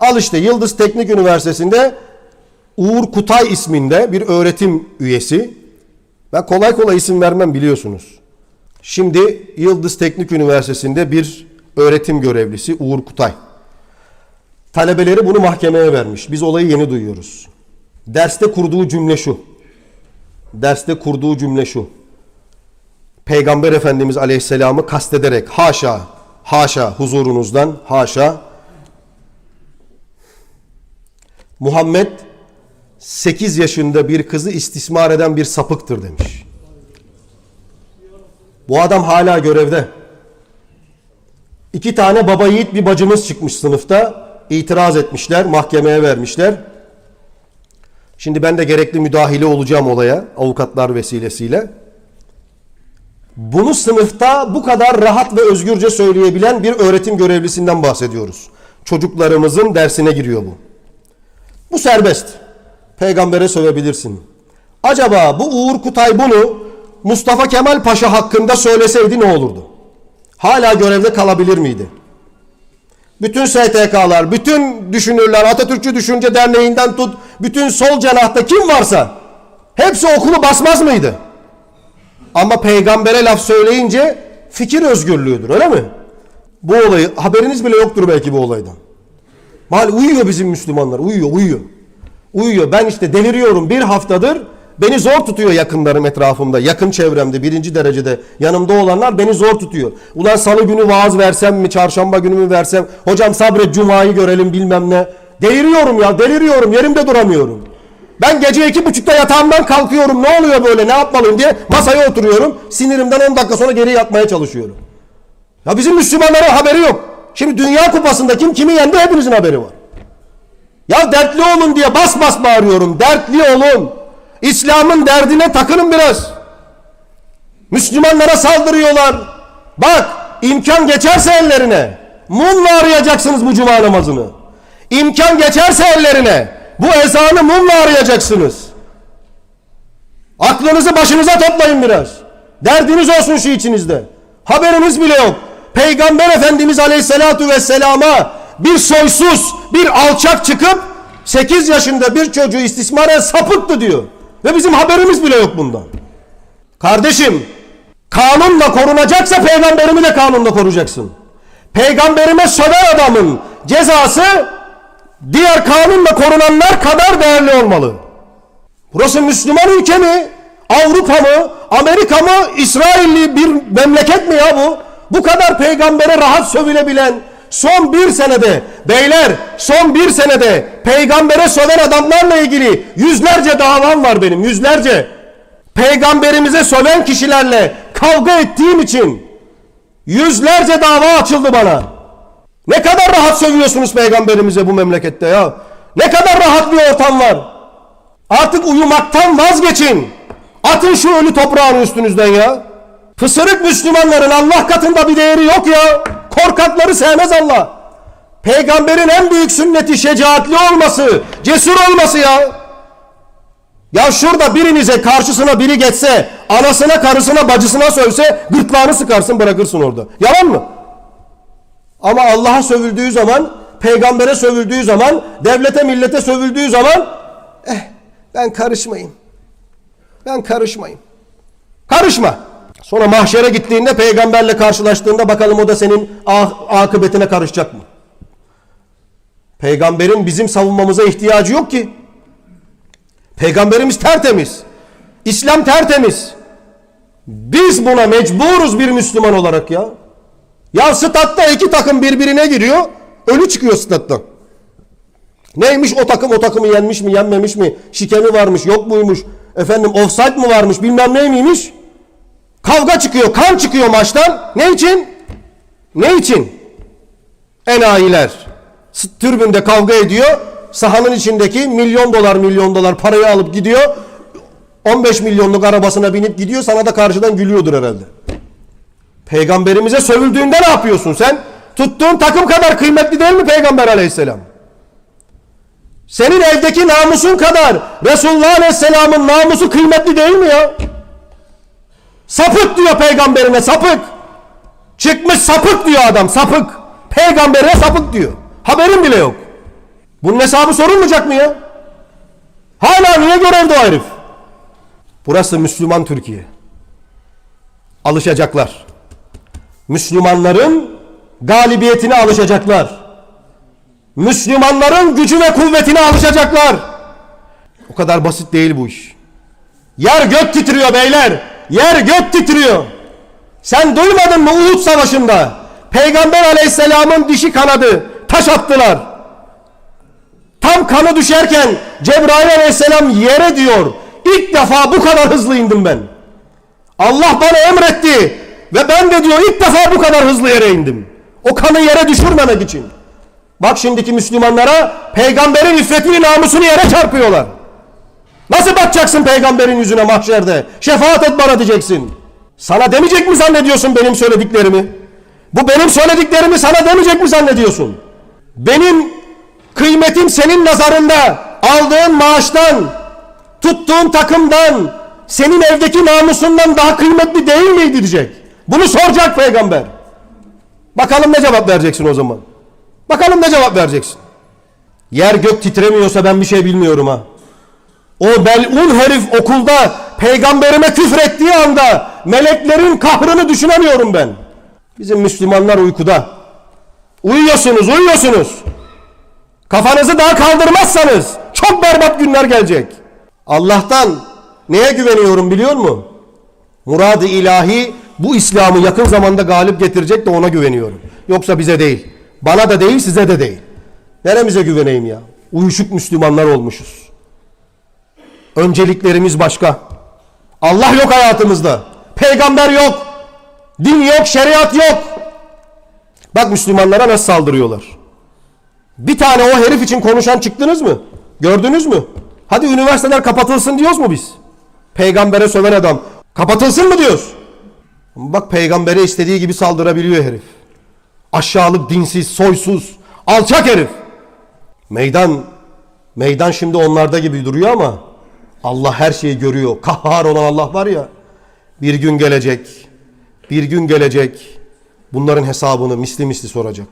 Al işte Yıldız Teknik Üniversitesi'nde Uğur Kutay isminde bir öğretim üyesi. Ben kolay kolay isim vermem biliyorsunuz. Şimdi Yıldız Teknik Üniversitesi'nde bir öğretim görevlisi Uğur Kutay. Talebeleri bunu mahkemeye vermiş. Biz olayı yeni duyuyoruz. Derste kurduğu cümle şu. Derste kurduğu cümle şu. Peygamber Efendimiz Aleyhisselam'ı kastederek haşa, haşa huzurunuzdan haşa Muhammed 8 yaşında bir kızı istismar eden bir sapıktır demiş. Bu adam hala görevde. İki tane baba yiğit bir bacımız çıkmış sınıfta. itiraz etmişler, mahkemeye vermişler. Şimdi ben de gerekli müdahale olacağım olaya avukatlar vesilesiyle. Bunu sınıfta bu kadar rahat ve özgürce söyleyebilen bir öğretim görevlisinden bahsediyoruz. Çocuklarımızın dersine giriyor bu. Bu serbest. Peygambere sövebilirsin. Acaba bu Uğur Kutay bunu Mustafa Kemal Paşa hakkında söyleseydi ne olurdu? Hala görevde kalabilir miydi? Bütün STK'lar, bütün düşünürler, Atatürkçü Düşünce Derneği'nden tut, bütün sol cenahta kim varsa hepsi okulu basmaz mıydı? Ama peygambere laf söyleyince fikir özgürlüğüdür öyle mi? Bu olayı haberiniz bile yoktur belki bu olaydan. Mal uyuyor bizim Müslümanlar uyuyor uyuyor. Uyuyor ben işte deliriyorum bir haftadır beni zor tutuyor yakınlarım etrafımda yakın çevremde birinci derecede yanımda olanlar beni zor tutuyor. Ulan salı günü vaaz versem mi çarşamba günü mü versem hocam sabret cumayı görelim bilmem ne. Deliriyorum ya deliriyorum yerimde duramıyorum. Ben gece iki buçukta yatağımdan kalkıyorum ne oluyor böyle ne yapmalıyım diye masaya oturuyorum. Sinirimden 10 dakika sonra geri yatmaya çalışıyorum. Ya bizim Müslümanların haberi yok. Şimdi Dünya Kupası'nda kim kimi yendi hepinizin haberi var. Ya dertli olun diye bas bas bağırıyorum. Dertli olun. İslam'ın derdine takılın biraz. Müslümanlara saldırıyorlar. Bak imkan geçerse ellerine mumla arayacaksınız bu cuma namazını. İmkan geçerse ellerine bu ezanı mumla arayacaksınız. Aklınızı başınıza toplayın biraz. Derdiniz olsun şu içinizde. Haberiniz bile yok. Peygamber Efendimiz Aleyhisselatu Vesselam'a bir soysuz, bir alçak çıkıp 8 yaşında bir çocuğu istismaren sapıttı diyor. Ve bizim haberimiz bile yok bundan. Kardeşim, kanunla korunacaksa peygamberimi de kanunla koruyacaksın. Peygamberime söven adamın cezası diğer kanunla korunanlar kadar değerli olmalı. Burası Müslüman ülke mi? Avrupa mı? Amerika mı? İsrailli bir memleket mi ya bu? Bu kadar peygambere rahat sövülebilen son bir senede beyler son bir senede peygambere söven adamlarla ilgili yüzlerce davam var benim yüzlerce. Peygamberimize söven kişilerle kavga ettiğim için yüzlerce dava açıldı bana. Ne kadar rahat sövüyorsunuz peygamberimize bu memlekette ya. Ne kadar rahat bir ortam var. Artık uyumaktan vazgeçin. Atın şu ölü toprağın üstünüzden ya. Fısırık Müslümanların Allah katında bir değeri yok ya. Korkakları sevmez Allah. Peygamberin en büyük sünneti şecaatli olması, cesur olması ya. Ya şurada birinize karşısına biri geçse, anasına, karısına, bacısına sövse gırtlağını sıkarsın bırakırsın orada. Yalan mı? Ama Allah'a sövüldüğü zaman, peygambere sövüldüğü zaman, devlete millete sövüldüğü zaman eh ben karışmayayım. Ben karışmayayım. Karışma. Sonra mahşere gittiğinde peygamberle karşılaştığında bakalım o da senin ah, akıbetine karışacak mı? Peygamberin bizim savunmamıza ihtiyacı yok ki. Peygamberimiz tertemiz. İslam tertemiz. Biz buna mecburuz bir Müslüman olarak ya. Ya statta iki takım birbirine giriyor. Ölü çıkıyor stat'tan. Neymiş o takım o takımı yenmiş mi yenmemiş mi? Şike mi varmış yok muymuş? Efendim offside mı varmış bilmem ne miymiş? Kavga çıkıyor kan çıkıyor maçtan. Ne için? Ne için? Enayiler. Türbünde kavga ediyor. Sahanın içindeki milyon dolar milyon dolar parayı alıp gidiyor. 15 milyonluk arabasına binip gidiyor sana da karşıdan gülüyordur herhalde. Peygamberimize sövüldüğünde ne yapıyorsun sen? Tuttuğun takım kadar kıymetli değil mi Peygamber aleyhisselam? Senin evdeki namusun kadar Resulullah Aleyhisselam'ın namusu kıymetli değil mi ya? Sapık diyor peygamberine sapık. Çıkmış sapık diyor adam sapık. Peygamberine sapık diyor. Haberin bile yok. Bunun hesabı sorulmayacak mı ya? Hala niye görevde o herif? Burası Müslüman Türkiye. Alışacaklar. Müslümanların galibiyetine alışacaklar. Müslümanların gücü ve kuvvetine alışacaklar. O kadar basit değil bu iş. Yer gök titriyor beyler. Yer gök titriyor. Sen duymadın mı Uhud Savaşı'nda? Peygamber aleyhisselamın dişi kanadı. Taş attılar. Tam kanı düşerken Cebrail aleyhisselam yere diyor. İlk defa bu kadar hızlı indim ben. Allah bana emretti. Ve ben de diyor ilk defa bu kadar hızlı yere indim. O kanı yere düşürmemek için. Bak şimdiki Müslümanlara peygamberin iffetini namusunu yere çarpıyorlar. Nasıl bakacaksın peygamberin yüzüne mahşerde? Şefaat et bana diyeceksin. Sana demeyecek mi zannediyorsun benim söylediklerimi? Bu benim söylediklerimi sana demeyecek mi zannediyorsun? Benim kıymetim senin nazarında aldığın maaştan, tuttuğun takımdan, senin evdeki namusundan daha kıymetli değil miydi diyecek. Bunu soracak peygamber. Bakalım ne cevap vereceksin o zaman. Bakalım ne cevap vereceksin. Yer gök titremiyorsa ben bir şey bilmiyorum ha. O melun herif okulda peygamberime küfrettiği anda meleklerin kahrını düşünemiyorum ben. Bizim Müslümanlar uykuda. Uyuyorsunuz, uyuyorsunuz. Kafanızı daha kaldırmazsanız çok berbat günler gelecek. Allah'tan neye güveniyorum biliyor musun? Murad-ı ilahi bu İslam'ı yakın zamanda galip getirecek de ona güveniyorum. Yoksa bize değil. Bana da değil size de değil. Neremize güveneyim ya? Uyuşuk Müslümanlar olmuşuz. Önceliklerimiz başka. Allah yok hayatımızda. Peygamber yok. Din yok, şeriat yok. Bak Müslümanlara nasıl saldırıyorlar. Bir tane o herif için konuşan çıktınız mı? Gördünüz mü? Hadi üniversiteler kapatılsın diyoruz mu biz? Peygambere söven adam. Kapatılsın mı diyoruz? Bak peygambere istediği gibi saldırabiliyor herif. Aşağılık, dinsiz, soysuz, alçak herif. Meydan, meydan şimdi onlarda gibi duruyor ama Allah her şeyi görüyor. Kahhar olan Allah var ya. Bir gün gelecek, bir gün gelecek. Bunların hesabını misli misli soracak.